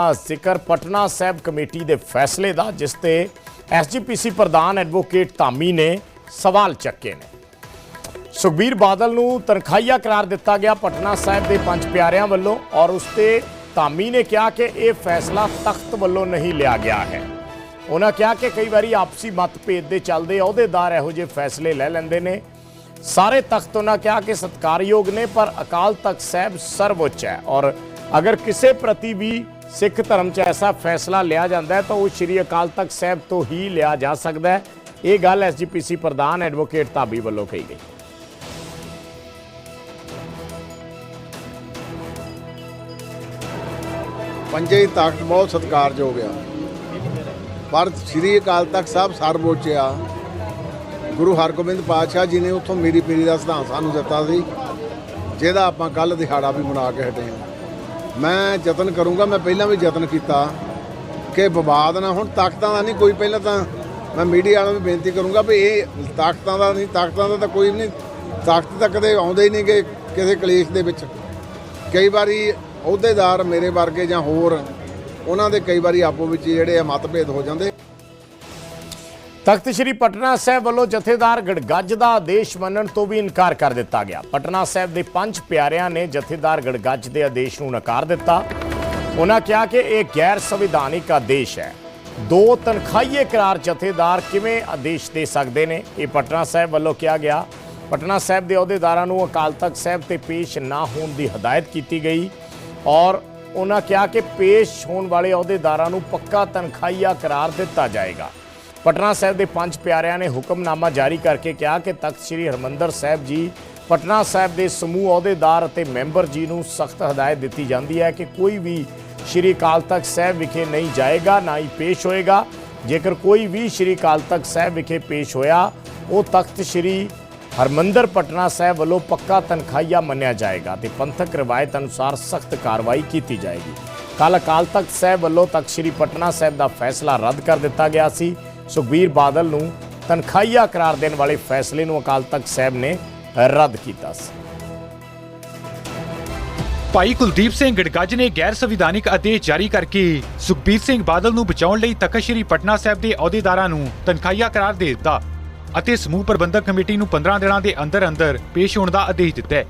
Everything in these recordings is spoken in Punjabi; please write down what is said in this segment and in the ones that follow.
ਜ਼ਿਕਰ ਪਟਨਾ ਸਾਹਿਬ ਕਮੇਟੀ ਦੇ ਫੈਸਲੇ ਦਾ, ਜਿਸ ਤੇ ਐਸਜੀਪੀਸੀ ਪ੍ਰਧਾਨ ਐਡਵੋਕੇਟ ਧਾਮੀ ਨੇ ਸਵਾਲ ਚੱਕੇ ਨੇ। ਸੁਖਬੀਰ ਬਾਦਲ ਨੂੰ ਤਨਖਾਹੀਆ ਕਰਾਰ ਦਿੱਤਾ ਗਿਆ ਪਟਨਾ ਸਾਹਿਬ ਦੇ ਪੰਜ ਪਿਆਰਿਆਂ ਵੱਲੋਂ ਔਰ ਉਸ ਤੇ ਧਾਮੀ ਨੇ ਕਿਹਾ ਕਿ ਇਹ ਫੈਸਲਾ ਤਖਤ ਵੱਲੋਂ ਨਹੀਂ ਲਿਆ ਗਿਆ ਹੈ। ਉਹਨਾਂ ਕਿਹਾ ਕਿ ਕਈ ਵਾਰੀ ਆਪਸੀ ਮਤਭੇਦ ਦੇ ਚੱਲਦੇ ਅਹੁਦੇਦਾਰ ਇਹੋ ਜਿਹੇ ਫੈਸਲੇ ਲੈ ਲੈਂਦੇ ਨੇ। ਸਾਰੇ ਤਖਤ ਉਹਨਾਂ ਕਿਹਾ ਕਿ ਸਤਕਾਰਯੋਗ ਨੇ, ਪਰ ਅਕਾਲ ਤਖਤ ਸਾਹਿਬ ਸਰਵਉੱਚ ਹੈ ਔਰ ਅਗਰ ਕਿਸੇ ਪ੍ਰਤੀ ਵੀ ਸਿੱਖ ਧਰਮ 'ਚ ਐਸਾ ਫੈਸਲਾ ਲਿਆ ਜਾਂਦਾ ਹੈ ਤਾਂ ਉਹ ਸ੍ਰੀ ਅਕਾਲ ਤਖਤ ਸਾਹਿਬ ਤੋਂ ਹੀ ਲਿਆ ਜਾ ਸਕਦਾ ਹੈ। ਇਹ ਗੱਲ ਐਸਜੀਪੀਸੀ ਪ੍ਰਧਾਨ ਐਡਵੋਕੇਟ ਧਾਬੀ ਵੱਲੋਂ ਕਹੀ ਗਈ। ਪੰਜੇ ਹੀ ਤਾਕਤ ਬਹੁਤ ਸਤਿਕਾਰਯੋਗ ਆ। ਪਰ ਸ੍ਰੀ ਅਕਾਲ ਤਖਤ ਸਾਹਿਬ ਸਰਵਉੱਚ ਆ ਗੁਰੂ ਹਰਗੋਬਿੰਦ ਪਾਤਸ਼ਾਹ ਜੀ ਨੇ ਉੱਥੋਂ ਮੇਰੀ ਪੀਰੀ ਦਾ ਸਿਧਾਂਤ ਸਾਨੂੰ ਦਿੱਤਾ ਸੀ। ਜਿਹਦਾ ਆਪਾਂ ਕੱਲ ਦਿਹਾੜਾ ਵੀ ਮਨਾ ਕੇ ਹਟੇ ਹਾਂ। ਮੈਂ ਯਤਨ ਕਰੂੰਗਾ, ਮੈਂ ਪਹਿਲਾਂ ਵੀ ਯਤਨ ਕੀਤਾ ਕਿ ਵਿਵਾਦ ਨਾ ਹੁਣ, ਤਾਕਤਾਂ ਦਾ ਨਹੀਂ, ਕੋਈ ਪਹਿਲਾਂ ਤਾਂ ਮੈਂ ਮੀਡੀਆ ਵਾਲਿਆਂ ਨੂੰ ਬੇਨਤੀ ਕਰੂੰਗਾ ਵੀ ਇਹ ਤਾਕਤਾਂ ਦਾ ਨਹੀਂ, ਤਾਕਤਾਂ ਦਾ ਤਾਂ ਕੋਈ ਵੀ ਨਹੀਂ, ਤਾਕਤ ਤਾਂ ਕਦੇ ਆਉਂਦੇ ਹੀ ਨਹੀਂ ਕਿ ਕਿਸੇ ਕਲੇਸ਼ ਦੇ ਵਿੱਚ। ਕਈ ਵਾਰੀ ਅਹੁਦੇਦਾਰ ਮੇਰੇ ਵਰਗੇ ਜਾਂ ਹੋਰ, ਉਹਨਾਂ ਦੇ ਕਈ ਵਾਰੀ ਆਪੋ ਵਿੱਚ ਜਿਹੜੇ ਆ ਮਤਭੇਦ ਹੋ ਜਾਂਦੇ। ਤਖਤ ਸ੍ਰੀ ਪਟਨਾ ਸਾਹਿਬ ਵੱਲੋਂ ਜਥੇਦਾਰ ਗੜਗੱਜ ਦਾ ਆਦੇਸ਼ ਮੰਨਣ ਤੋਂ ਵੀ ਇਨਕਾਰ ਕਰ ਦਿੱਤਾ ਗਿਆ। ਪਟਨਾ ਸਾਹਿਬ ਦੇ ਪੰਜ ਪਿਆਰਿਆਂ ਨੇ ਜਥੇਦਾਰ ਗੜਗੱਜ ਦੇ ਆਦੇਸ਼ ਨੂੰ ਨਕਾਰ ਦਿੱਤਾ। ਉਹਨਾਂ ਕਿਹਾ ਕਿ ਇਹ ਗੈਰ ਸੰਵਿਧਾਨਿਕ ਆਦੇਸ਼ ਹੈ। ਦੋ ਤਨਖਾਹੀਏ ਕਰਾਰ ਜਥੇਦਾਰ ਕਿਵੇਂ ਆਦੇਸ਼ ਦੇ ਸਕਦੇ ਨੇ? ਇਹ ਪਟਨਾ ਸਾਹਿਬ ਵੱਲੋਂ ਕਿਹਾ ਗਿਆ। ਪਟਨਾ ਸਾਹਿਬ ਦੇ ਅਹੁਦੇਦਾਰਾਂ ਨੂੰ ਅਕਾਲ ਤਖਤ ਸਾਹਿਬ ਤੇ ਪੇਸ਼ ਨਾ ਹੋਣ ਦੀ ਹਦਾਇਤ ਕੀਤੀ ਗਈ ਔਰ ਉਹਨਾਂ ਕਿਹਾ ਕਿ ਪੇਸ਼ ਹੋਣ ਵਾਲੇ ਅਹੁਦੇਦਾਰਾਂ ਨੂੰ ਪੱਕਾ ਤਨਖਾਹੀਆ ਕਰਾਰ ਦਿੱਤਾ ਜਾਏਗਾ। ਪਟਨਾ ਸਾਹਿਬ ਦੇ ਪੰਜ ਪਿਆਰਿਆਂ ਨੇ ਹੁਕਮਨਾਮਾ ਜਾਰੀ ਕਰਕੇ ਕਿਹਾ ਕਿ ਤਖਤ ਸ੍ਰੀ ਹਰਮੰਦਰ ਸਾਹਿਬ ਜੀ ਪਟਨਾ ਸਾਹਿਬ ਦੇ ਸਮੂਹ ਅਹੁਦੇਦਾਰ ਅਤੇ ਮੈਂਬਰ ਜੀ ਨੂੰ ਸਖਤ ਹਦਾਇਤ ਦਿੱਤੀ ਜਾਂਦੀ ਹੈ ਕਿ ਕੋਈ ਵੀ ਸ੍ਰੀ ਅਕਾਲ ਤਖਤ ਸਾਹਿਬ ਵਿਖੇ ਨਹੀਂ ਜਾਏਗਾ, ਨਾ ਹੀ ਪੇਸ਼ ਹੋਏਗਾ। ਜੇਕਰ ਕੋਈ ਵੀ ਸ੍ਰੀ ਅਕਾਲ ਤਖਤ ਸਾਹਿਬ ਵਿਖੇ ਪੇਸ਼ ਹੋਇਆ, ਉਹ ਤਖਤ ਸ੍ਰੀ ਹਰਮੰਦਰ ਪਟਨਾ ਸਾਹਿਬ ਵੱਲੋਂ ਪੱਕਾ ਤਨਖਾਹੀਆ ਮੰਨਿਆ ਜਾਏਗਾ ਤੇ ਪੰਥਕ ਰਵਾਇਤ ਅਨੁਸਾਰ ਸਖਤ ਕਾਰਵਾਈ ਕੀਤੀ ਜਾਏਗੀ। ਕੱਲ ਅਕਾਲ ਤਖਤ ਸਾਹਿਬ ਵੱਲੋਂ ਤਖਤ ਸ੍ਰੀ ਪਟਨਾ ਸਾਹਿਬ ਦਾ ਫੈਸਲਾ ਰੱਦ ਕਰ ਦਿੱਤਾ ਗਿਆ ਸੀ। ਸੁਖਬੀਰ ਬਾਦਲ ਨੂੰ ਤਨਖਾਹੀਆ ਕਰਾਰ ਦੇਣ ਵਾਲੇ ਫੈਸਲੇ ਨੂੰ ਅਕਾਲ ਤਖਤ ਸਾਹਿਬ ਨੇ ਰੱਦ ਕੀਤਾ ਸੀ। ਭਾਈ ਕੁਲਦੀਪ ਸਿੰਘ ਗੜਗੱਜ ਨੇ ਗੈਰ ਸੰਵਿਧਾਨਿਕ ਆਦੇਸ਼ ਜਾਰੀ ਕਰਕੇ ਸੁਖਬੀਰ ਸਿੰਘ ਬਾਦਲ ਨੂੰ ਬਚਾਉਣ ਲਈ ਤਖਤ ਸ੍ਰੀ ਪਟਨਾ ਸਾਹਿਬ ਦੇ ਅਹੁਦੇਦਾਰਾਂ ਨੂੰ ਤਨਖਾਹੀਆ ਕਰਾਰ ਦੇ ਦਿੱਤਾ ਅਤੇ ਸਮੂਹ ਪ੍ਰਬੰਧਕ ਕਮੇਟੀ ਨੂੰ 15 ਦਿਨਾਂ ਦੇ ਅੰਦਰ ਅੰਦਰ ਪੇਸ਼ ਹੋਣ ਦਾ ਆਦੇਸ਼ ਦਿੱਤਾ ਹੈ।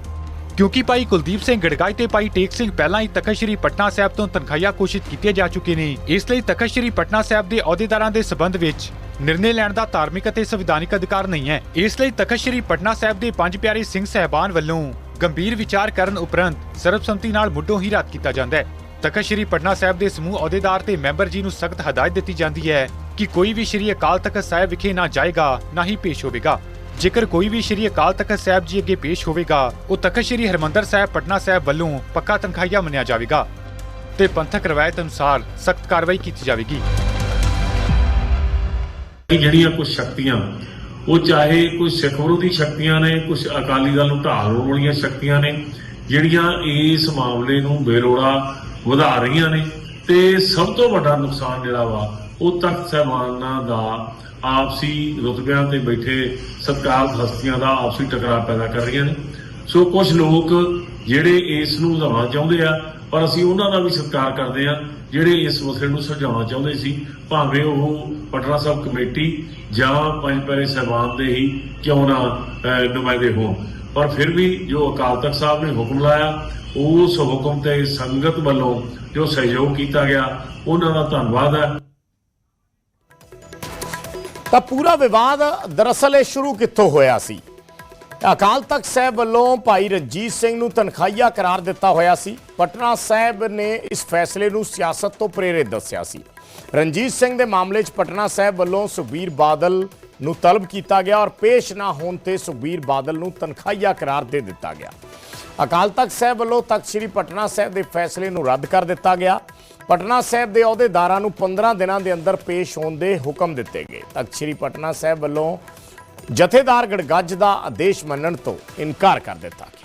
ਕਿਉਂਕਿ ਭਾਈ ਕੁਲਦੀਪ ਸਿੰਘ ਗੜਗੱਜ ਤੇ ਭਾਈ ਟੇਕ ਸਿੰਘ ਪਹਿਲਾਂ ਹੀ ਤਖਤ ਸ੍ਰੀ ਪਟਨਾ ਸਾਹਿਬ ਤੋਂ ਤਨਖਾਹੀਆ ਘੋਸ਼ਿਤ ਕੀਤੇ ਜਾ ਚੁੱਕੇ ਨੇ। ਇਸ ਲਈ ਤਖਤ ਸ੍ਰੀ ਪਟਨਾ ਸਾਹਿਬ ਦੇ ਅਹੁਦੇਦਾਰਾਂ ਦੇ ਸਬੰਧ ਵਿੱਚ ਨਿਰਣੇ ਲੈਣ ਦਾ ਧਾਰਮਿਕ ਅਤੇ ਸੰਵਿਧਾਨਿਕ ਅਧਿਕਾਰ ਨਹੀਂ ਹੈ। ਇਸ ਲਈ ਤਖਤ ਸ੍ਰੀ ਪਟਨਾ ਸਾਹਿਬ ਦੇ ਪੰਜ ਪਿਆਰੇ ਸਿੰਘ ਸਹਿਬਾਨ ਵੱਲੋਂ ਗੰਭੀਰ ਵਿਚਾਰ ਕਰਨ ਉਪਰੰਤ ਸਰਬਸੰਮਤੀ ਨਾਲ ਮੁੱਢੋਂ ਹੀ ਰੱਦ ਕੀਤਾ ਜਾਂਦਾ ਹੈ। ਤਖਤ ਸ੍ਰੀ ਪਟਨਾ ਸਾਹਿਬ ਦੇ ਸਮੂਹ ਅਹੁਦੇਦਾਰ ਤੇ ਮੈਂਬਰ ਜੀ ਨੂੰ ਸਖਤ ਹਦਾਇਤ ਦਿੱਤੀ ਜਾਂਦੀ ਹੈ ਕਿ ਕੋਈ ਵੀ ਸ੍ਰੀ ਅਕਾਲ ਤਖਤ ਸਾਹਿਬ ਵਿਖੇ ਨਾ ਜਾਏਗਾ, ਨਾ ਹੀ ਪੇਸ਼ ਹੋਵੇਗਾ। ਜੇਕਰ ਕੋਈ ਵੀ ਸ੍ਰੀ ਅਕਾਲ ਤਖਤ ਸਾਹਿਬ ਜੀ ਅੱਗੇ ਪੇਸ਼ ਹੋਵੇਗਾ, ਉਹ ਤਖਤ ਸ੍ਰੀ ਹਰਮੰਦਰ ਸਾਹਿਬ, ਪਟਨਾ ਸਾਹਿਬ ਵੱਲੋਂ ਪੱਕਾ ਤਨਖਾਹੀਆ ਮੰਨਿਆ ਜਾਵੇਗਾ ਤੇ ਪੰਥਕ ਰਵਾਇਤ ਅਨੁਸਾਰ ਸਖਤ ਕਾਰਵਾਈ ਕੀਤੀ ਜਾਵੇਗੀ। ਜਿਹੜੀਆਂ ਕੁਝ ਸ਼ਕਤੀਆਂ, ਉਹ ਚਾਹੇ ਕੋਈ ਸਿੱਖ ਵਿਰੋਧੀ ਸ਼ਕਤੀਆਂ ਨੇ, ਕੁਝ ਅਕਾਲੀ ਦਲ ਨੂੰ ਢਾਲ ਲਾਉਣ ਵਾਲੀਆਂ ਸ਼ਕਤੀਆਂ ਨੇ, ਜਿਹੜੀਆਂ ਇਸ ਮਾਮਲੇ ਨੂੰ ਬੇਲੋੜਾ ਵਧਾ ਰਹੀਆਂ ਨੇ ਤੇ ਸਭ ਤੋਂ ਵੱਡਾ ਨੁਕਸਾਨ ਜਿਹੜਾ ਵਾ, ਉਹ ਤਖਤ ਸਾਹਿਬਾਨਾਂ ਦਾ ਆਪਸੀ ਰੁਤਬਿਆਂ ਤੇ ਬੈਠੇ ਸਤਿਕਾਰਤ ਹਸਤੀਆਂ ਦਾ ਆਪਸੀ ਟਕਰਾਅ ਪੈਦਾ ਕਰ ਰਹੀਆਂ ਨੇ। ਸੋ ਕੁਝ ਲੋਕ ਜਿਹੜੇ ਇਸ ਨੂੰ ਵਧਾਉਣਾ ਚਾਹੁੰਦੇ ਆ, ਪਰ ਅਸੀਂ ਉਹਨਾਂ ਦਾ ਵੀ ਸਤਿਕਾਰ ਕਰਦੇ ਆ, ਜਿਹੜੇ ਇਸ ਮਸਲੇ ਨੂੰ ਸੁਲਝਾਉਣਾ ਚਾਹੁੰਦੇ ਸੀ, ਭਾਵੇਂ ਉਹ ਪਟਨਾ ਸਾਹਿਬ ਕਮੇਟੀ ਜਾਂ ਪੰਜ ਪੈਰੇ ਸਾਹਿਬਾਨ ਦੇ ਹੀ ਕਿਉਂ ਨਾ ਨੁਮਾਇੰਦੇ ਹੋਣ। ਪਰ ਫਿਰ ਵੀ ਜੋ ਅਕਾਲ ਤਖਤ ਸਾਹਿਬ ਨੇ ਹੁਕਮ ਲਾਇਆ, ਉਸ ਹੁਕਮ ਤੇ ਸੰਗਤ ਵੱਲੋਂ ਜੋ ਸਹਿਯੋਗ ਕੀਤਾ ਗਿਆ, ਉਹਨਾਂ ਦਾ ਧੰਨਵਾਦ ਹੈ। ਤਾਂ ਪੂਰਾ ਵਿਵਾਦ ਦਰਅਸਲ ਇਹ ਸ਼ੁਰੂ ਕਿੱਥੋਂ ਹੋਇਆ ਸੀ? ਅਕਾਲ ਤਖਤ ਸਾਹਿਬ ਵੱਲੋਂ ਭਾਈ ਰਣਜੀਤ ਸਿੰਘ ਨੂੰ ਤਨਖਾਹੀਆ ਕਰਾਰ ਦਿੱਤਾ ਹੋਇਆ ਸੀ। ਪਟਨਾ ਸਾਹਿਬ ਨੇ ਇਸ ਫੈਸਲੇ ਨੂੰ ਸਿਆਸਤ ਤੋਂ ਪ੍ਰੇਰਿਤ ਦੱਸਿਆ ਸੀ। ਰਣਜੀਤ ਸਿੰਘ ਦੇ ਮਾਮਲੇ 'ਚ ਪਟਨਾ ਸਾਹਿਬ ਵੱਲੋਂ ਸੁਖਬੀਰ ਬਾਦਲ ਨੂੰ ਤਲਬ ਕੀਤਾ ਗਿਆ ਔਰ ਪੇਸ਼ ਨਾ ਹੋਣ ਤੇ ਸੁਖਬੀਰ ਬਾਦਲ ਨੂੰ ਤਨਖਾਹੀਆ ਕਰਾਰ ਦੇ ਦਿੱਤਾ ਗਿਆ। ਅਕਾਲ ਤਖਤ ਸਾਹਿਬ ਵੱਲੋਂ ਤਖਤ ਸ੍ਰੀ ਪਟਨਾ ਸਾਹਿਬ ਦੇ ਫੈਸਲੇ ਨੂੰ ਰੱਦ ਕਰ ਦਿੱਤਾ ਗਿਆ। ਪਟਨਾ ਸਾਹਿਬ ਦੇ ਅਹੁਦੇਦਾਰਾਂ ਨੂੰ 15 ਦਿਨਾਂ ਦੇ ਅੰਦਰ ਪੇਸ਼ ਹੋਣ ਦੇ ਹੁਕਮ ਦਿੱਤੇ ਗਏ। ਤਖਤ ਸ੍ਰੀ ਪਟਨਾ ਸਾਹਿਬ ਵੱਲੋਂ ਜਥੇਦਾਰ ਗੜਗੱਜ ਦਾ ਆਦੇਸ਼ ਮੰਨਣ ਤੋਂ ਇਨਕਾਰ ਕਰ ਦਿੱਤਾ ਗਿਆ।